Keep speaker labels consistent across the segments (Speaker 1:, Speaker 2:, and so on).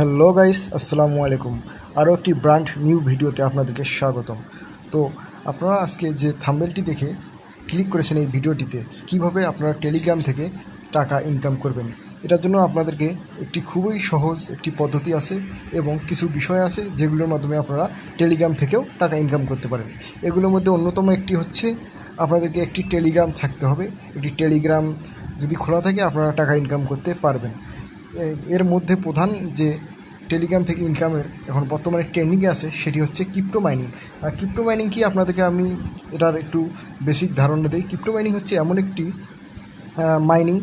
Speaker 1: Hello guys, আসসালামু আলাইকুম। আরও একটি ব্র্যান্ড নিউ ভিডিওতে আপনাদেরকে স্বাগতম। তো আপনারা আজকে যে থাম্বেলটি দেখে ক্লিক করেছেন এই ভিডিওটিতে, কীভাবে আপনারা টেলিগ্রাম থেকে টাকা ইনকাম করবেন, এটার জন্য আপনাদেরকে একটি খুবই সহজ একটি পদ্ধতি আছে এবং কিছু বিষয় আছে যেগুলোর মাধ্যমে আপনারা টেলিগ্রাম থেকেও টাকা ইনকাম করতে পারেন। এগুলোর মধ্যে অন্যতম একটি হচ্ছে, আপনাদেরকে একটি টেলিগ্রাম থাকতে হবে। একটি টেলিগ্রাম যদি খোলা থাকে, আপনারা টাকা ইনকাম করতে পারবেন। এর মধ্যে প্রধান যে টেলিগ্রাম থেকে ইনকামের এখন বর্তমানে ট্রেন্ডিংয়ে আছে, সেটি হচ্ছে ক্রিপ্টো মাইনিং আর ক্রিপ্টো মাইনিং কি? আপনাদেরকে আমি এটার একটু বেসিক ধারণা দিই। ক্রিপ্টো মাইনিং হচ্ছে এমন একটি মাইনিং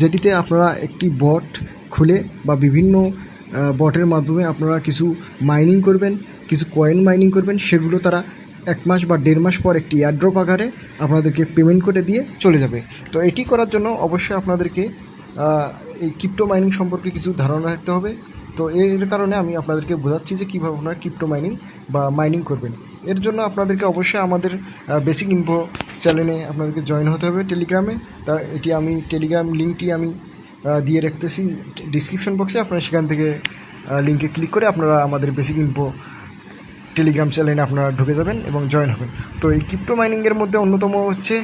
Speaker 1: যেটিতে আপনারা একটি বট খুলে বা বিভিন্ন বটের মাধ্যমে আপনারা কিছু মাইনিং করবেন, কিছু কয়েন মাইনিং করবেন, সেগুলো তারা এক মাস বা দেড় মাস পর একটি এয়ারড্রপ আকারে আপনাদেরকে পেমেন্ট করে দিয়ে চলে যাবে। তো এটি করার জন্য অবশ্যই আপনাদেরকে এই ক্রিপ্টো মাইনিং সম্পর্কে কিছু ধারণা রাখতে হবে। তো এর কারণে আমি আপনাদেরকে বোঝাচ্ছি যে কীভাবে আপনারা ক্রিপ্টো মাইনিং বা মাইনিং করবেন। এর জন্য আপনাদেরকে অবশ্যই আমাদের বেসিক ইনফো চ্যানেলে আপনাদেরকে জয়েন হতে হবে টেলিগ্রামে তা এটি আমি টেলিগ্রাম লিঙ্কটি আমি দিয়ে রাখতেছি। ডিসক্রিপশন বক্সে আপনারা সেখান থেকে লিঙ্কে ক্লিক করে আপনারা আমাদের বেসিক ইনফো টেলিগ্রাম চ্যানেলে আপনারা ঢুকে যাবেন এবং জয়েন হবেন। তো এই ক্রিপ্টো মাইনিংয়ের মধ্যে অন্যতম হচ্ছে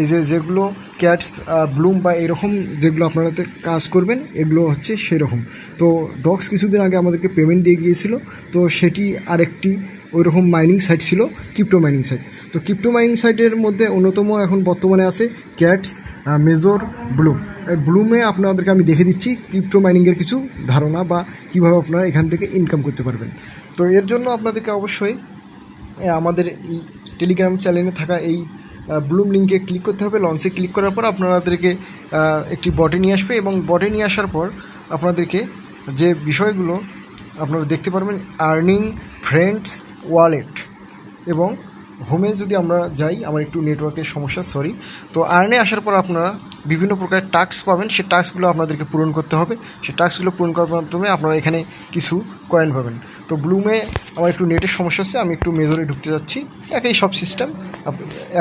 Speaker 1: এই যে যেগুলো ক্যাটস ব্লুম বা এরকম যেগুলো আপনারাতে কাজ করবেন, এগুলো হচ্ছে সেরকম। তো ডক্স কিছুদিন আগে আমাদেরকে পেমেন্ট দিয়ে গিয়েছিল, তো সেটি আরেকটি ওই রকম মাইনিং সাইট ছিল ক্রিপ্টো মাইনিং সাইট তো ক্রিপ্টো মাইনিং সাইটের মধ্যে অন্যতম এখন বর্তমানে আছে ক্যাটস মেজর ব্লুম ব্লুমে আপনাদেরকে আমি দেখে দিচ্ছি ক্রিপ্টো মাইনিংয়ের কিছু ধারণা বা কীভাবে আপনারা এখান থেকে ইনকাম করতে পারবেন। তো এর জন্য আপনাদেরকে অবশ্যই আমাদের এই টেলিগ্রাম চ্যানেলে থাকা এই ব্লুম লিঙ্কে ক্লিক করতে হবে। লঞ্চে ক্লিক করার পর আপনাদেরকে একটি বটে নিয়ে আসবে এবং বটে নিয়ে আসার পর আপনাদেরকে যে বিষয়গুলো আপনারা দেখতে পারবেন আর্নিং ফ্রেন্ডস ওয়ালেট এবং হোমে যদি আমরা যাই, আমার একটু নেটওয়ার্কের সমস্যা সরি তো আর্নে আসার পর আপনারা বিভিন্ন প্রকারের টাস্ক পাবেন। সেই টাস্কগুলো আপনাদেরকে পূরণ করতে হবে। সেই টাস্কগুলো পূরণ করার মাধ্যমে আপনারা এখানে কিছু কয়েন পাবেন। তো ব্লুমে আমার একটু নেটের সমস্যা হচ্ছে, আমি একটু মেজরে ঢুকতে যাচ্ছি। একই সব সিস্টেম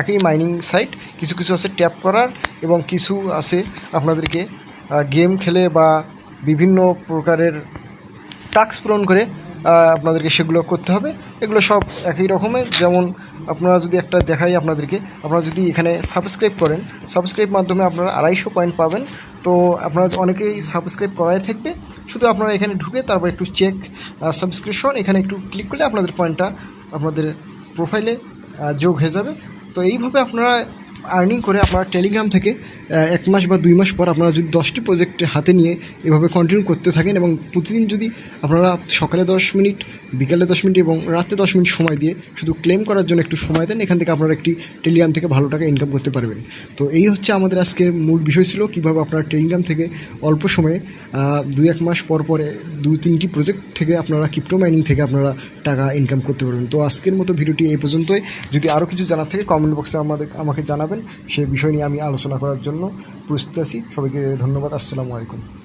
Speaker 1: একই মাইনিং সাইট কিছু কিছু আছে ট্যাপ করার এবং কিছু আছে আপনাদেরকে গেম খেলে বা বিভিন্ন প্রকারের টাস্ক পূরণ করে আপনাদেরকে সেগুলো করতে হবে। এগুলো সব একই রকমের যেমন আপনারা যদি একটা দেখাই আপনাদেরকে, আপনারা যদি এখানে সাবস্ক্রাইব করেন সাবস্ক্রাইব মাধ্যমে আপনারা আড়াইশো পয়েন্ট পাবেন। তো আপনারা অনেকেই সাবস্ক্রাইব করাই থাকবে। শুধু আপনারা এখানে ঢুকে তারপর একটু চেক সাবস্ক্রিপশন এখানে একটু ক্লিক করলে আপনাদের পয়েন্টটা আপনাদের প্রোফাইলে যোগ হয়ে যাবে। তো এইভাবে আপনারা আর্নিং করে আপনারা টেলিগ্রাম থেকে এক মাস বা দুই মাস পর আপনারা যদি দশটি প্রজেক্ট হাতে নিয়ে এভাবে কন্টিনিউ করতে থাকেন এবং প্রতিদিন যদি আপনারা সকালে দশ মিনিট, বিকালে দশ মিনিট এবং রাতে দশ মিনিট সময় দিয়ে শুধু ক্লেম করার জন্য একটু সময় দেন, এখান থেকে আপনারা একটি টেলিগ্রাম থেকে ভালো টাকা ইনকাম করতে পারবেন। তো এই হচ্ছে আমাদের আজকের মূল বিষয় ছিল, কীভাবে আপনারা টেলিগ্রাম থেকে অল্প সময়ে দুই এক মাস পর পরে দু তিনটি প্রজেক্ট থেকে আপনারা ক্রিপ্টো মাইনিং থেকে আপনারা টাকা ইনকাম করতে পারবেন। তো আজকের মতো ভিডিওটি এই পর্যন্তই। যদি আরও কিছু জানার থাকে কমেন্ট বক্সে আমাদের, আমাকে জানাবেন। সে বিষয় নিয়ে আমি আলোচনা করার জন্য প্রস্তুত আছি। সবাইকে ধন্যবাদ। আসসালামু আলাইকুম।